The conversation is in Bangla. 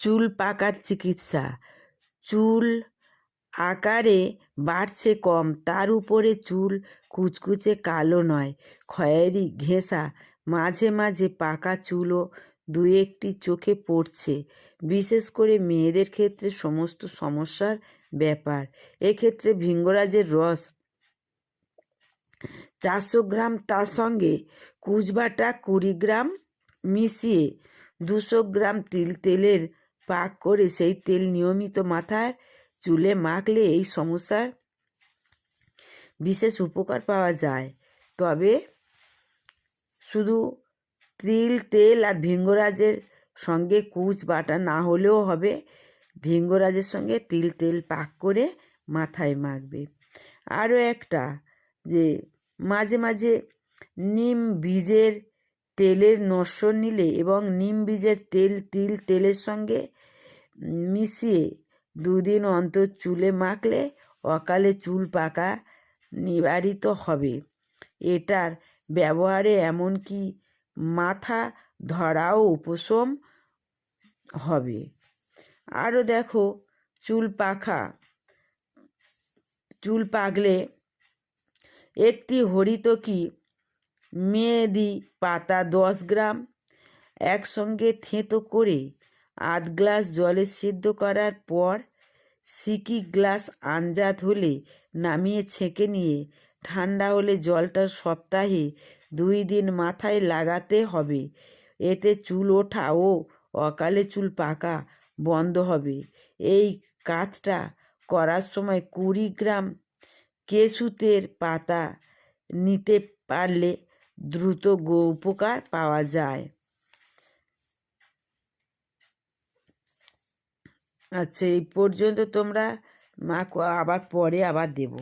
চুল পাকার চিকিৎসা। চুল আকারে বাড়ছে কম, তার উপরে চুল কুচকুচে কালো নয়। খয়েরি ঘেঁষা, মাঝে মাঝে পাকা চুলও দু একটি চোখে পড়ছে। বিশেষ করে মেয়েদের ক্ষেত্রে সমস্ত সমস্যার ব্যাপার। এক্ষেত্রে ভিঙ্গরাজের রস চারশো গ্রাম, তার সঙ্গে কুচবাটা কুড়ি গ্রাম মিশিয়ে দুশো গ্রাম তিল তেলের পাক করে সেই তেল নিয়মিত মাথায় চুলে মাখলে এই সমস্যার বিশেষ উপকার পাওয়া যায়। তবে শুধু তিল, তেল আর ভিঙ্গরাজের সঙ্গে কুচ, বাটা না হলেও হবে। ভিঙ্গরাজের সঙ্গে তিল, তেল পাক করে মাথায় মাখবে। আরও একটা যে মাঝে মাঝে নিম বীজের তেলের নস্য নিলে এবং নিম বীজের তেল, তিল তেলের সঙ্গে মিশিয়ে দুদিন অন্তর চুলে মাখলে অকালে চুল পাকা নিবারিত হবে। এটার ব্যবহারে এমনকি মাথা ধরাও উপশম হবে। আরও দেখো, চুল পাখা। চুল পাকলে একটি হরিতকি মেহেদি পাতা দশ গ্রাম। একসঙ্গে থেঁতো করে আধ গ্লাস জলে সিদ্ধ করার পর সিকি গ্লাস আঞ্জাত হলে নামিয়ে ছেঁকে নিয়ে ঠান্ডা হলে জলটা সপ্তাহে দুই দিন মাথায় লাগাতে হবে। এতে চুল ওঠা ও অকালে চুল পাকা বন্ধ হবে। এই কাজটা করার সময় কুড়ি গ্রাম কেশুতের পাতা নিতে পারলে দ্রুত গো উপকার পাওয়া যায়। আচ্ছা এই পর্যন্ত তোমরা মা আবার পরে আবার দেবো।